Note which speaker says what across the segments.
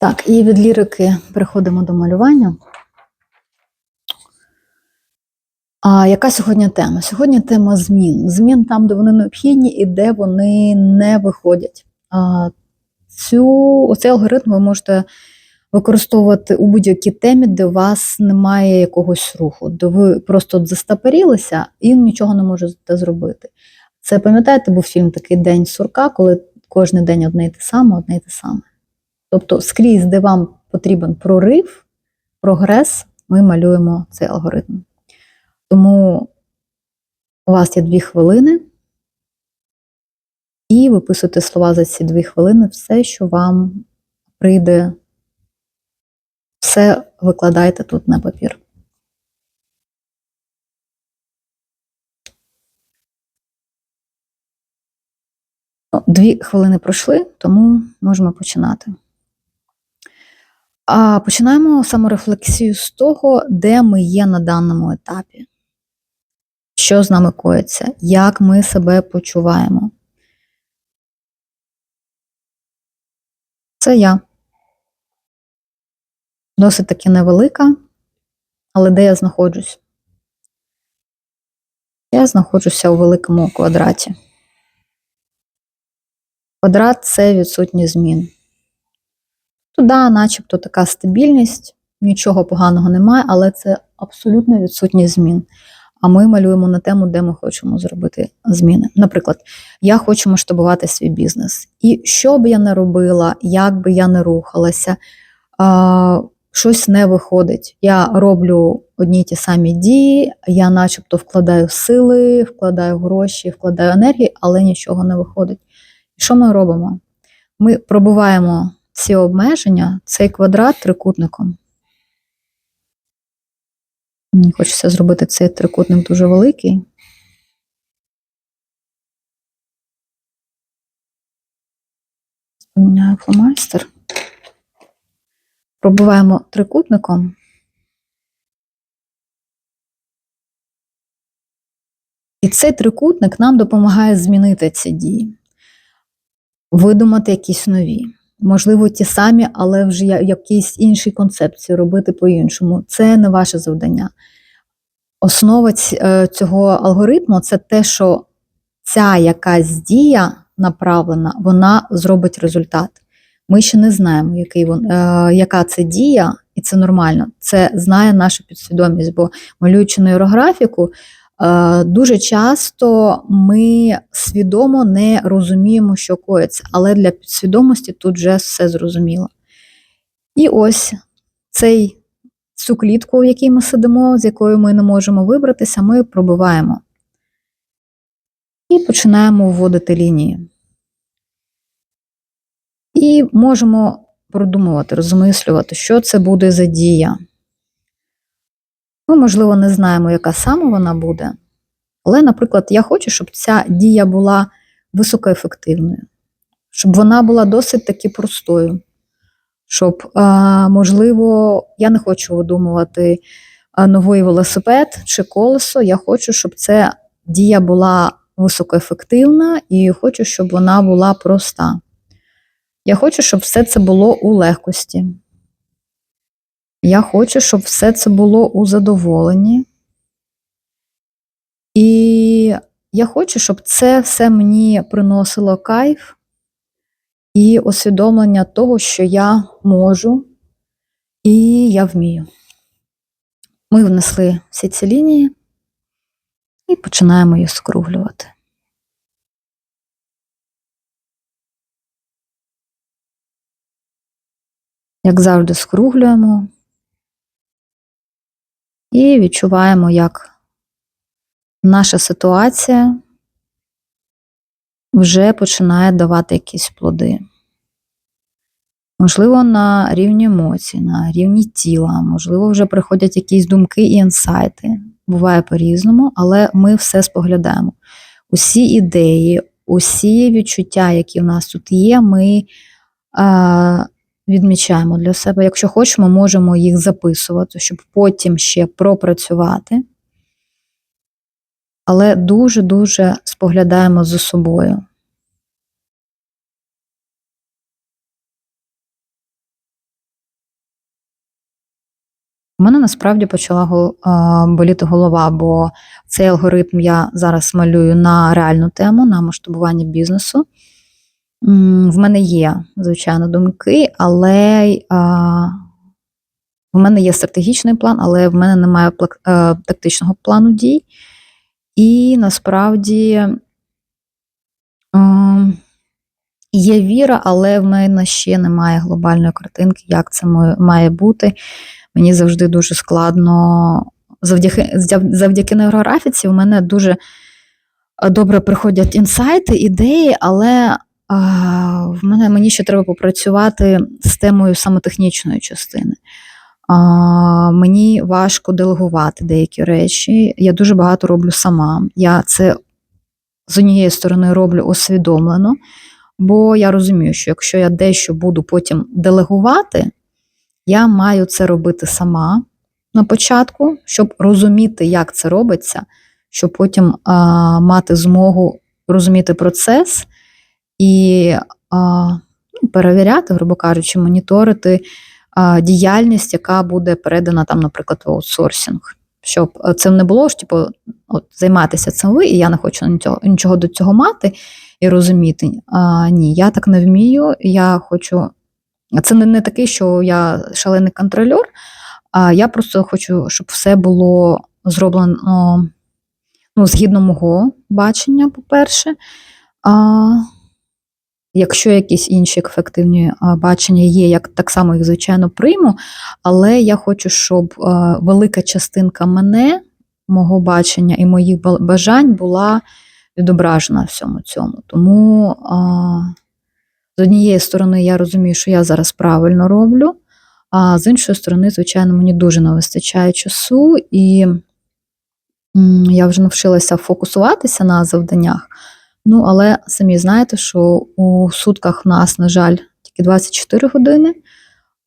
Speaker 1: Так, і від лірики переходимо до малювання. А яка сьогодні тема? Сьогодні тема змін. Змін там, де вони необхідні і де вони не виходять. А, цю, Оцей алгоритм ви можете використовувати у будь-якій темі, де у вас немає якогось руху, де ви просто застапорілися і нічого не можете зробити. Це пам'ятаєте, був фільм такий День сурка, коли кожен день одне й те саме, одне й те саме. Тобто, скрізь, де вам потрібен прорив, прогрес, ми малюємо цей алгоритм. Тому у вас є дві хвилини, і виписуйте слова за ці дві хвилини, все, що вам прийде, все викладайте тут на папір. Ну, Дві хвилини пройшли, тому можемо починати. А Починаємо саморефлексію з того, де ми є на даному етапі, що з нами коїться, як ми себе почуваємо. Це я. Досить таки невелика, але де я знаходжусь? Я знаходжуся у великому квадраті. Квадрат це відсутність змін. Туди, начебто, така стабільність, нічого поганого немає, але це абсолютно відсутність змін. А ми малюємо на тему, де ми хочемо зробити зміни. Наприклад, я хочу масштабувати свій бізнес. І що б я не робила, як би я не рухалася, щось не виходить. Я роблю одні й ті самі дії, я начебто вкладаю сили, вкладаю гроші, вкладаю енергії, але нічого не виходить. І що ми робимо? Ми пробуваємо ці обмеження, цей квадрат трикутником. Мені хочеться зробити цей трикутник дуже великий. Поміняю фломастер. Пробуваємо трикутником. І цей трикутник нам допомагає змінити ці дії, видумати якісь нові. Можливо, ті самі, але вже якісь інші концепції робити по-іншому. Це не ваше завдання. Основа цього алгоритму це те, що ця якась дія направлена, вона зробить результат. Ми ще не знаємо, який вон, е, яка це дія, і це нормально. Це знає наша підсвідомість, бо малюючи нейрографіку, е, дуже часто ми свідомо не розуміємо, що коїться, але для підсвідомості тут вже все зрозуміло. І ось цей цю клітку, в якій ми сидимо, з якою ми не можемо вибратися, ми пробиваємо. І починаємо вводити лінії. І можемо продумувати, розмислювати, що це буде за дія. Ми, можливо, не знаємо, яка саме вона буде. Але, наприклад, я хочу, щоб ця дія була високоефективною, щоб вона була досить таки простою щоб, можливо, я не хочу видумувати новий велосипед чи колесо. Я хочу, щоб ця дія була високоефективна і хочу, щоб вона була проста. Я хочу, щоб все це було у легкості. Я хочу, щоб все це було у задоволенні. І я хочу, щоб це все мені приносило кайф і усвідомлення того, що я можу і я вмію. Ми внесли всі ці лінії і починаємо їх скруглювати. Як завжди, скруглюємо і відчуваємо, як наша ситуація вже починає давати якісь плоди. Можливо, на рівні емоцій, на рівні тіла, можливо, вже приходять якісь думки і інсайти. Буває по-різному, але ми все споглядаємо. Усі ідеї, усі відчуття, які в нас тут є, ми відмічаємо для себе. Якщо хочемо, можемо їх записувати, щоб потім ще пропрацювати. Але дуже-дуже споглядаємо за собою. У мене насправді почала боліти голова, бо цей алгоритм я зараз малюю на реальну тему, на масштабування бізнесу. В мене є, звичайно, думки, але а, в мене є стратегічний план, але в мене немає плак- е, тактичного плану дій. І насправді ем, є віра, але в мене ще немає глобальної картинки, як це має бути. Мені завжди дуже складно. Завдяки, завдяки нейрографіці в мене дуже е, добре приходять інсайти, ідеї, але а, в мене мені ще треба попрацювати з темою саме технічної частини. А, мені важко делегувати деякі речі. Я дуже багато роблю сама. Я це з однієї сторони роблю усвідомлено, бо я розумію, що якщо я дещо буду потім делегувати, я маю це робити сама на початку, щоб розуміти, як це робиться, щоб потім а, мати змогу розуміти процес і а, ну, перевіряти, грубо кажучи, моніторити а, діяльність, яка буде передана там, наприклад, в аутсорсинг. Щоб е, це не було ж, типу, от займатися цим ви, і я не хочу нічого, до цього мати і розуміти. А, ні, я так не вмію. Я хочу. Це не, не таке, що я шалений контролер, а я просто хочу, щоб все було зроблено ну, згідно мого бачення, по-перше. А, Якщо якісь інші ефективні бачення є, я так само їх, звичайно, прийму, але я хочу, щоб велика частинка мене, мого бачення і моїх бажань була відображена всьому цьому. Тому з однієї сторони, я розумію, що я зараз правильно роблю, а з іншої сторони, звичайно, мені дуже не вистачає часу, і я вже навчилася фокусуватися на завданнях. Ну, але самі знаєте, що у сутках в нас, на жаль, тільки 24 години.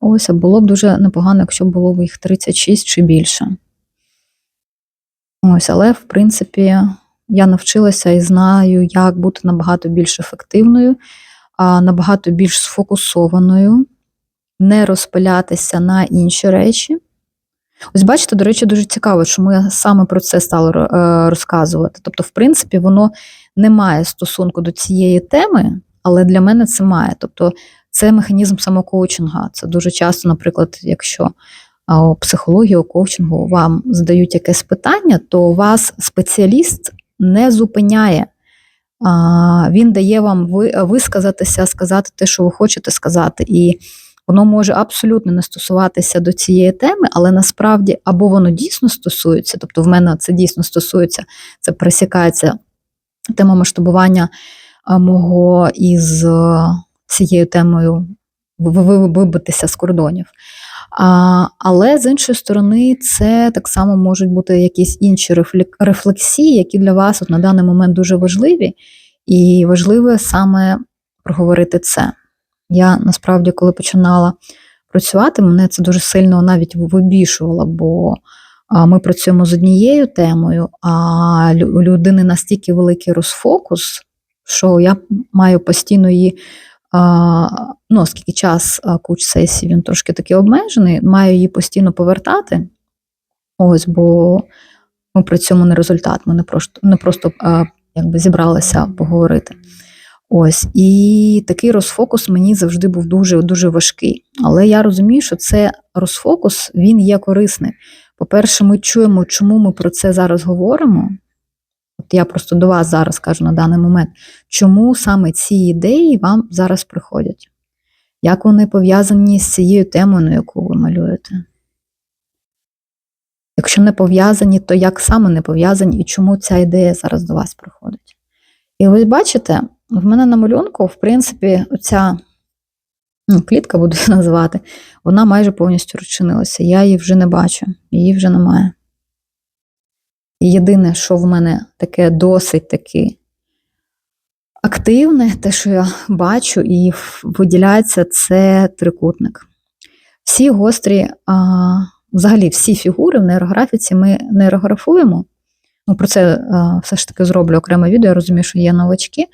Speaker 1: Ось, а було б дуже непогано, якщо було б їх 36 чи більше. Ось, але, в принципі, я навчилася і знаю, як бути набагато більш ефективною, набагато більш сфокусованою, не розпилятися на інші речі. Ось бачите, до речі, дуже цікаво, чому я саме про це стала е, розказувати. Тобто, в принципі, воно не має стосунку до цієї теми, але для мене це має. Тобто, це механізм самокоучинга. Це дуже часто, наприклад, якщо у психології, у коучингу вам задають якесь питання, то вас спеціаліст не зупиняє. Він дає вам висказатися, сказати те, що ви хочете сказати. І воно може абсолютно не стосуватися до цієї теми, але насправді або воно дійсно стосується, тобто в мене це дійсно стосується, це пересікається тема масштабування мого із е, цією темою ви- ви- вибитися з кордонів. Але з іншої сторони, це так само можуть бути якісь інші рефлексії, які для вас от на даний момент дуже важливі, і важливо саме проговорити це. Я насправді, коли починала працювати, мене це дуже сильно навіть вибішувало, бо ми працюємо з однією темою, а у людини настільки великий розфокус, що я маю постійно її. Ну, оскільки час куч-сесії він трошки такий обмежений, маю її постійно повертати. Ось, бо ми працюємо на результат, ми не просто, не просто якби зібралися поговорити. Ось, і такий розфокус мені завжди був дуже дуже важкий. Але я розумію, що це розфокус він є корисний. По-перше, ми чуємо, чому ми про це зараз говоримо. От я просто до вас зараз кажу на даний момент, чому саме ці ідеї вам зараз приходять? Як вони пов'язані з цією темою, на яку ви малюєте? Якщо не пов'язані, то як саме не пов'язані і чому ця ідея зараз до вас приходить? І ось бачите, в мене на малюнку, в принципі, оця ну, клітка буду називати, вона майже повністю розчинилася. Я її вже не бачу, її вже немає. І єдине, що в мене таке досить таки активне, те, що я бачу і виділяється, це трикутник. Всі гострі, а, взагалі всі фігури в нейрографіці ми нейрографуємо. Ну, про це а, все ж таки зроблю окреме відео, я розумію, що є новачки.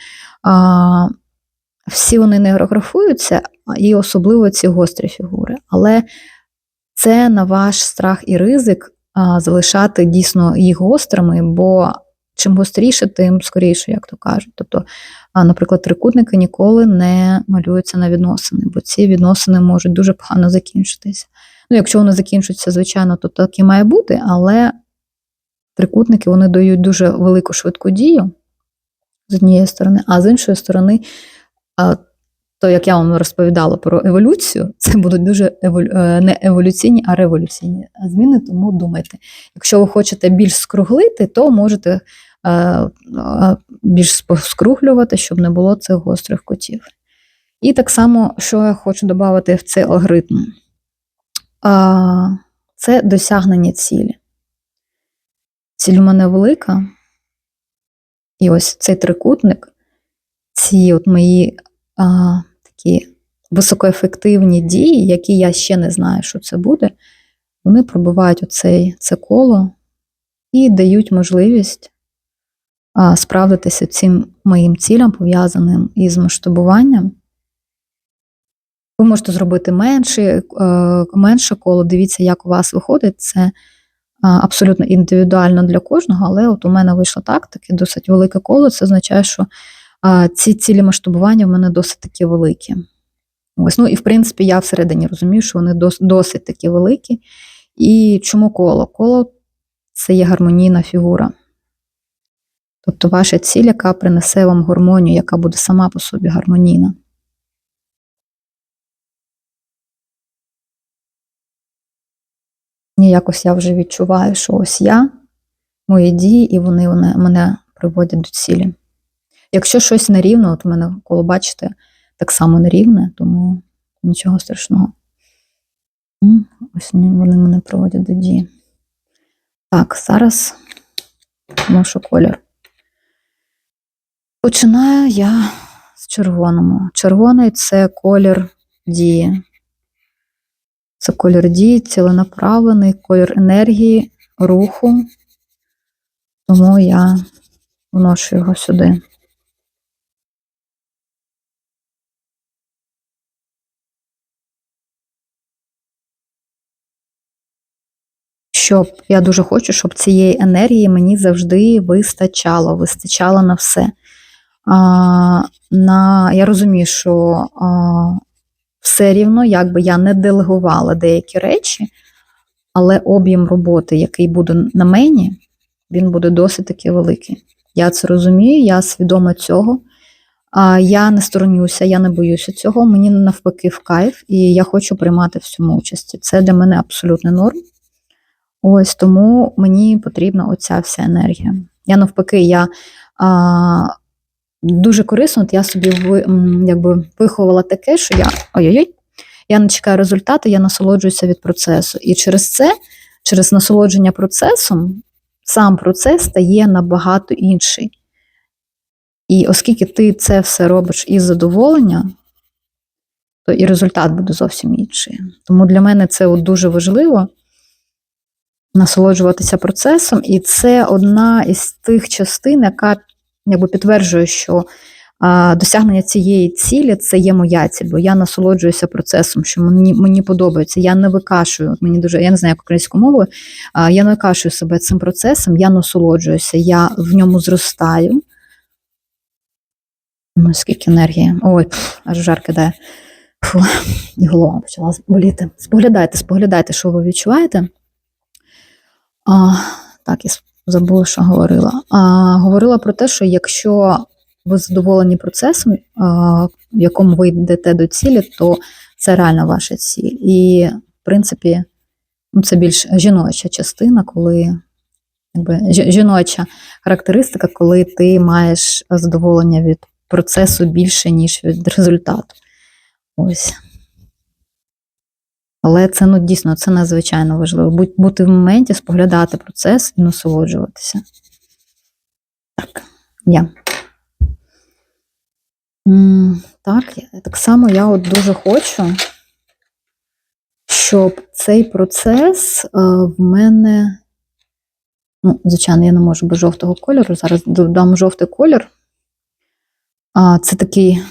Speaker 1: Всі вони нейрографуються, і особливо ці гострі фігури. Але це на ваш страх і ризик а, залишати дійсно їх гострими, бо чим гостріше, тим скоріше, як то кажуть. Тобто, а, наприклад, трикутники ніколи не малюються на відносини, бо ці відносини можуть дуже погано закінчитися. Ну, якщо вони закінчуються, звичайно, то так і має бути, але трикутники вони дають дуже велику швидку дію з однієї сторони, а з іншої сторони, то як я вам розповідала про еволюцію, це будуть дуже еволю... е, не еволюційні, а революційні зміни. Тому думайте, якщо ви хочете більш скруглити, то можете е, е, більш скруглювати, щоб не було цих гострих кутів. І так само, що я хочу додати в цей алгоритм, це досягнення цілі. Ціль у мене велика. І ось цей трикутник, ці от мої а, такі високоефективні дії, які я ще не знаю, що це буде, вони пробивають оцей, це коло і дають можливість а, справитися цим моїм цілям, пов'язаним із масштабуванням. Ви можете зробити менше, менше коло, дивіться, як у вас виходить. Це абсолютно індивідуально для кожного, але от у мене вийшло так, таке досить велике коло. Це означає, що ці цілі масштабування в мене досить такі великі. Ось, ну і в принципі, я всередині розумію, що вони досить такі великі. І чому коло? Коло це є гармонійна фігура. Тобто ваша ціль, яка принесе вам гармонію, яка буде сама по собі гармонійна. Якось я вже відчуваю, що ось я, мої дії, і вони, мене приводять до цілі. Якщо щось нерівно, от у мене коло бачите, так само нерівне, тому нічого страшного. Ось вони мене приводять до дії. Так, зараз ношу колір. Починаю я з червоного. Червоний це колір дії. Це колір дії, ціленаправлений, колір енергії, руху. Тому я вношу його сюди. Щоб я дуже хочу, щоб цієї енергії мені завжди вистачало, вистачало на все. А, на, Я розумію, що а, все рівно, якби я не делегувала деякі речі, але об'єм роботи, який буде на мені, він буде досить таки великий. Я це розумію, я свідома цього. Я не сторонюся, я не боюся цього. Мені навпаки в кайф, і я хочу приймати в цьому участі. Це для мене абсолютно норм. Ось тому мені потрібна оця вся енергія. Я навпаки, я а, дуже корисно, от я собі якби виховувала таке, що я ой-ой-ой, я не чекаю результати, я насолоджуюся від процесу. І через це, через насолодження процесом, сам процес стає набагато інший. І оскільки ти це все робиш із задоволення, то і результат буде зовсім інший. Тому для мене це от дуже важливо насолоджуватися процесом, і це одна із тих частин, яка якби підтверджує, що а, досягнення цієї цілі це є моя ціль, бо я насолоджуюся процесом, що мені мені подобається. Я не викашую. Мені дуже я не знаю як українською мовою, а, я не викашую себе цим процесом, я насолоджуюся, я в ньому зростаю. Ну, скільки енергії. Ой, пф, аж жар кидає. Фу, і голова почала боліти. Споглядайте, споглядайте, що ви відчуваєте. А, Так, я забула, що говорила. А, Говорила про те, що якщо ви задоволені процесом, а, в якому ви йдете до цілі, то це реально ваша ціль. І, в принципі, ну, це більш жіноча частина, коли якби, жіноча характеристика, коли ти маєш задоволення від процесу більше, ніж від результату. Ось. Але це ну, дійсно це надзвичайно важливо. Бути в моменті, споглядати процес і насолоджуватися. Так, я. Так, так само я от дуже хочу, щоб цей процес е, в мене. Ну, звичайно, я не можу без жовтого кольору. Зараз додам жовтий колір. Це такий,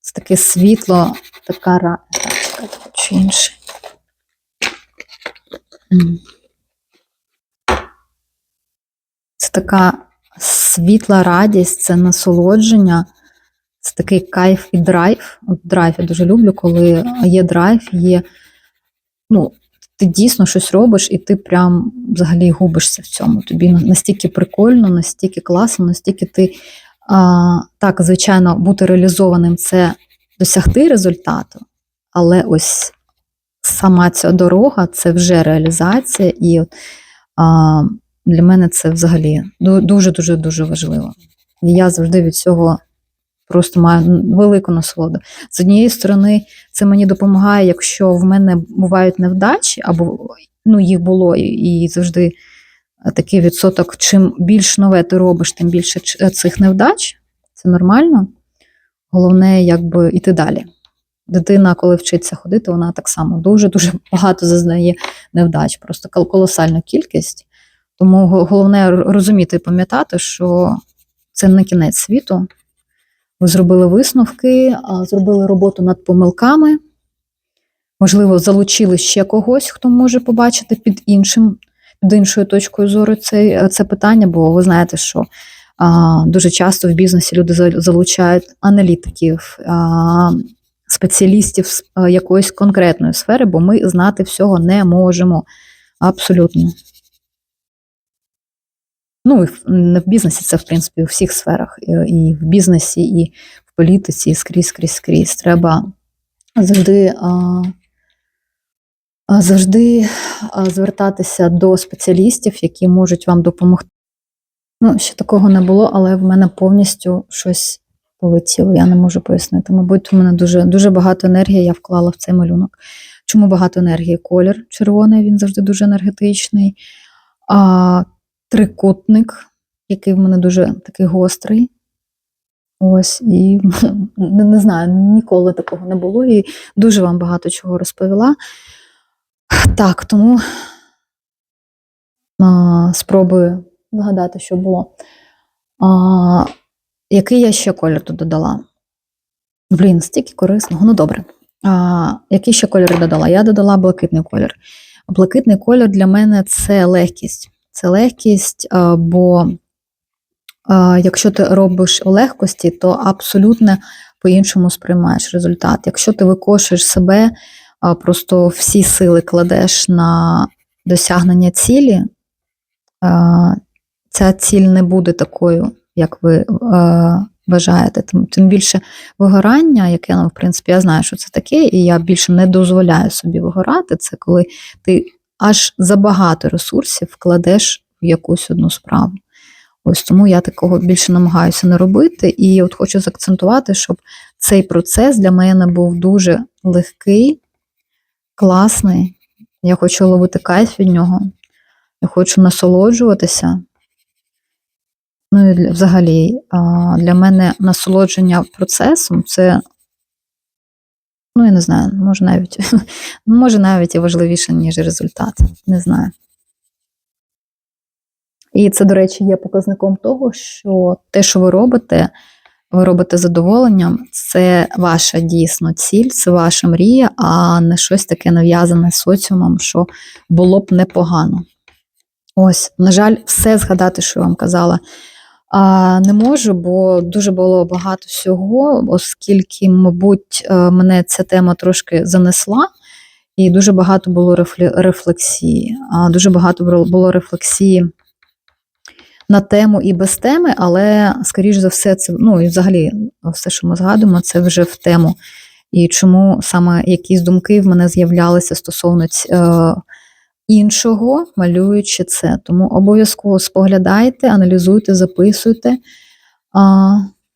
Speaker 1: це таке світло, така ра. Так, чекайте, хочу інший. Це така світла радість, це насолодження, це такий кайф і драйв. От драйв я дуже люблю, коли є драйв, є. Ну, ти дійсно щось робиш, і ти прям взагалі губишся в цьому. Тобі настільки прикольно, настільки класно, настільки ти а, так, звичайно, бути реалізованим це досягти результату, але ось сама ця дорога це вже реалізація, і от, а, для мене це взагалі дуже дуже важливо. І я завжди від цього просто маю велику насолоду. З однієї сторони, це мені допомагає, якщо в мене бувають невдачі, або ну, їх було і завжди такий відсоток. Чим більш нове ти робиш, тим більше цих невдач. Це нормально. Головне, якби іти далі. Дитина, коли вчиться ходити, вона так само дуже-дуже багато зазнає невдач, просто колосальна кількість. Тому головне розуміти і пам'ятати, що це не кінець світу. Ви зробили висновки, зробили роботу над помилками. Можливо, залучили ще когось, хто може побачити під іншим, під іншою точкою зору це, це питання, бо ви знаєте, що а, дуже часто в бізнесі люди залучають аналітиків, а, спеціалістів з якоїсь конкретної сфери, бо ми знати всього не можемо. Абсолютно. Ну, і не в бізнесі, це в принципі у всіх сферах, і в бізнесі, і в політиці, і скрізь, скрізь, скрізь. Треба завжди завжди звертатися до спеціалістів, які можуть вам допомогти. Ну, ще такого не було, але в мене повністю щось полетіло. Я не можу пояснити. Мабуть, у мене дуже дуже багато енергії я вклала в цей малюнок. Чому багато енергії? Колір червоний, він завжди дуже енергетичний. А трикутник, який в мене дуже такий гострий. Ось, і не, не знаю, ніколи такого не було. І дуже вам багато чого розповіла. Так, тому а, спробую згадати, що було. А, Який я ще колір тут додала? Блін, стільки корисного. Ну, добре. А, Який ще колір додала? Я додала блакитний колір. Блакитний колір для мене це легкість це легкість, бо якщо ти робиш у легкості, то абсолютно по-іншому сприймаєш результат. Якщо ти викошуєш себе, просто всі сили кладеш на досягнення цілі, ця ціль не буде такою, як ви бажаєте. Тим, тим більше вигорання, яке, ну, в принципі, я знаю, що це таке, і я більше не дозволяю собі вигорати. Це коли ти аж забагато ресурсів вкладеш в якусь одну справу. Ось тому я такого більше намагаюся не робити. І от хочу заакцентувати, щоб цей процес для мене був дуже легкий, класний. Я хочу ловити кайф від нього. Я хочу насолоджуватися. Ну і взагалі, для мене насолодження процесом це Ну, я не знаю, може навіть може навіть і важливіше, ніж результат. Не знаю. І це, до речі, є показником того, що те, що ви робите, ви робите задоволенням, це ваша дійсно ціль, це ваша мрія, а не щось таке нав'язане соціумом, що було б непогано. Ось, на жаль, все згадати, що я вам казала. А, Не можу, бо дуже було багато всього, оскільки, мабуть, е, мене ця тема трошки занесла, і дуже багато було рефлексії. А Дуже багато було рефлексії на тему і без теми, але, скоріш за все, це ну і взагалі все, що ми згадуємо, це вже в тему. І чому саме якісь думки в мене з'являлися стосовно е, іншого, малюючи це. Тому обов'язково споглядайте, аналізуйте, записуйте,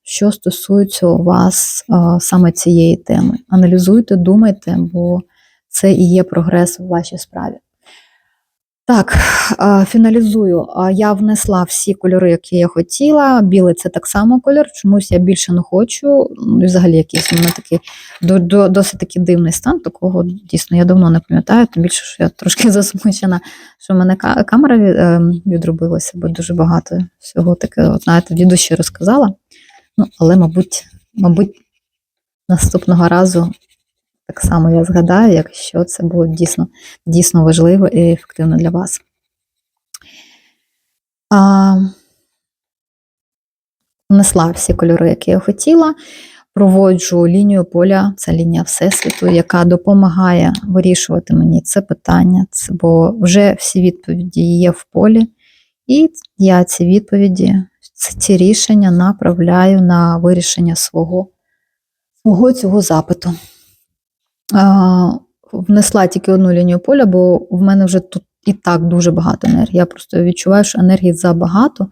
Speaker 1: що стосується у вас саме цієї теми. Аналізуйте, думайте, бо це і є прогрес в вашій справі. Так, фіналізую. Я внесла всі кольори, які я хотіла. Білий це так само кольор, чомусь я більше не хочу. Ну, взагалі якийсь у мене такий досить такий дивний стан. Такого дійсно я давно не пам'ятаю, тим більше, що я трошки засмучена, що в мене камера ем, відробилася, бо дуже багато всього таке, от, знаєте, від розказала. Ну, Але, мабуть, мабуть, наступного разу так само я згадаю, якщо це було дійсно, дійсно важливо і ефективно для вас. А, внесла всі кольори, які я хотіла. Проводжу лінію поля, це лінія Всесвіту, яка допомагає вирішувати мені це питання, бо вже всі відповіді є в полі, і я ці відповіді, ці рішення направляю на вирішення свого, свого цього запиту. Внесла тільки одну лінію поля, бо в мене вже тут і так дуже багато енергії. Я просто відчуваю, що енергії забагато.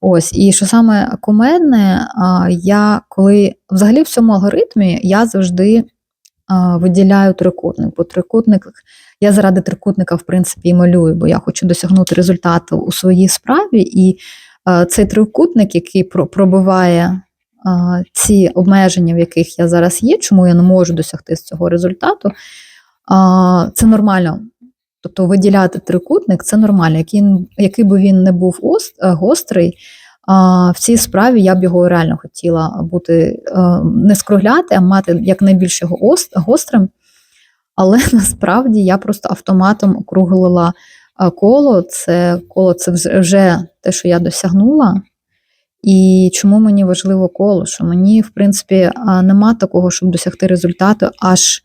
Speaker 1: Ось, і що саме кумедне, я коли взагалі в цьому алгоритмі я завжди виділяю трикутник, бо трикутник, я заради трикутника, в принципі, і малюю, бо я хочу досягнути результату у своїй справі, і цей трикутник, який пробиває ці обмеження, в яких я зараз є, чому я не можу досягти з цього результату, це нормально. Тобто виділяти трикутник це нормально. Який, який би він не був е, гострий, в цій справі я б його реально хотіла бути е, не скругляти, а мати якнайбільш його гострим. Але насправді я просто автоматом округлила е, коло. Це коло це вже те, що я досягнула. І чому мені важливо коло? Що мені, в принципі, нема такого, щоб досягти результату, аж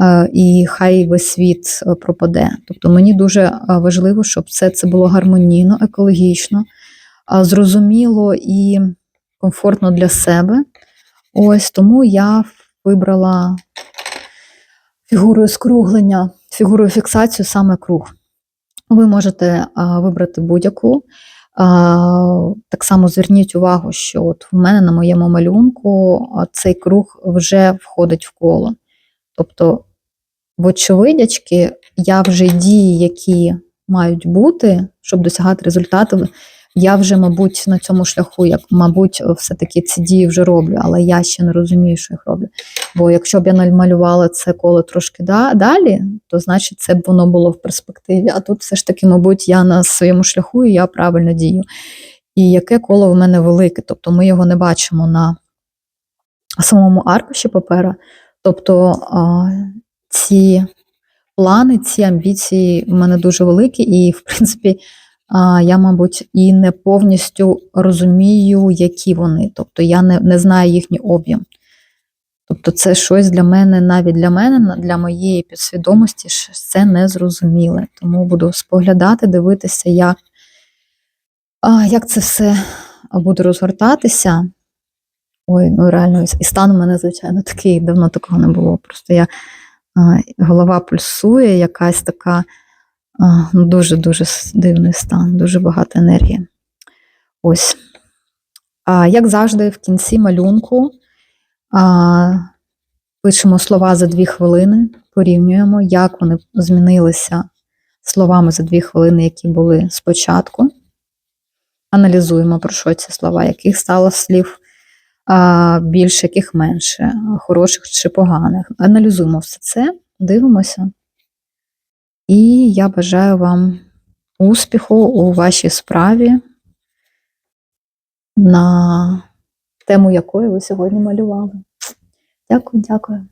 Speaker 1: е, і хай весь світ е, пропаде. Тобто мені дуже е, важливо, щоб все це було гармонійно, екологічно, зрозуміло і комфортно для себе. Ось тому я вибрала фігурою скруглення, фігурою фіксацію саме круг. Ви можете вибрати будь-яку. Так само зверніть увагу, що от в мене на моєму малюнку цей круг вже входить в коло. Тобто, вочевидячки, я вже дії, які мають бути, щоб досягати результату, я вже, мабуть, на цьому шляху, як, мабуть, все-таки ці дії вже роблю, але я ще не розумію, що їх роблю. Бо якщо б я намалювала це коло трошки да- далі, то значить це б воно було в перспективі. А тут все ж таки, мабуть, я на своєму шляху і я правильно дію. І яке коло в мене велике, тобто ми його не бачимо на самому аркуші папера. Тобто ці плани, ці амбіції в мене дуже великі, і, в принципі, я, мабуть, і не повністю розумію, які вони. Тобто я не, не знаю їхній об'єм. Тобто, це щось для мене, навіть для мене, для моєї підсвідомості, це незрозуміле. Тому буду споглядати, дивитися, як, як це все буде розгортатися. Ой, ну реально, і- стан у мене, звичайно, такий, давно такого не було. Просто я голова пульсує, якась така дуже-дуже дивний стан, дуже багато енергії. Ось. А, як завжди, в кінці малюнку а, пишемо слова за дві хвилини, порівнюємо, як вони змінилися словами за дві хвилини, які були спочатку. Аналізуємо, про що ці слова, яких стало слів а, більше, яких менше, хороших чи поганих. Аналізуємо все це, дивимося. І я бажаю вам успіху у вашій справі, на тему якої ви сьогодні малювали. Дякую, дякую.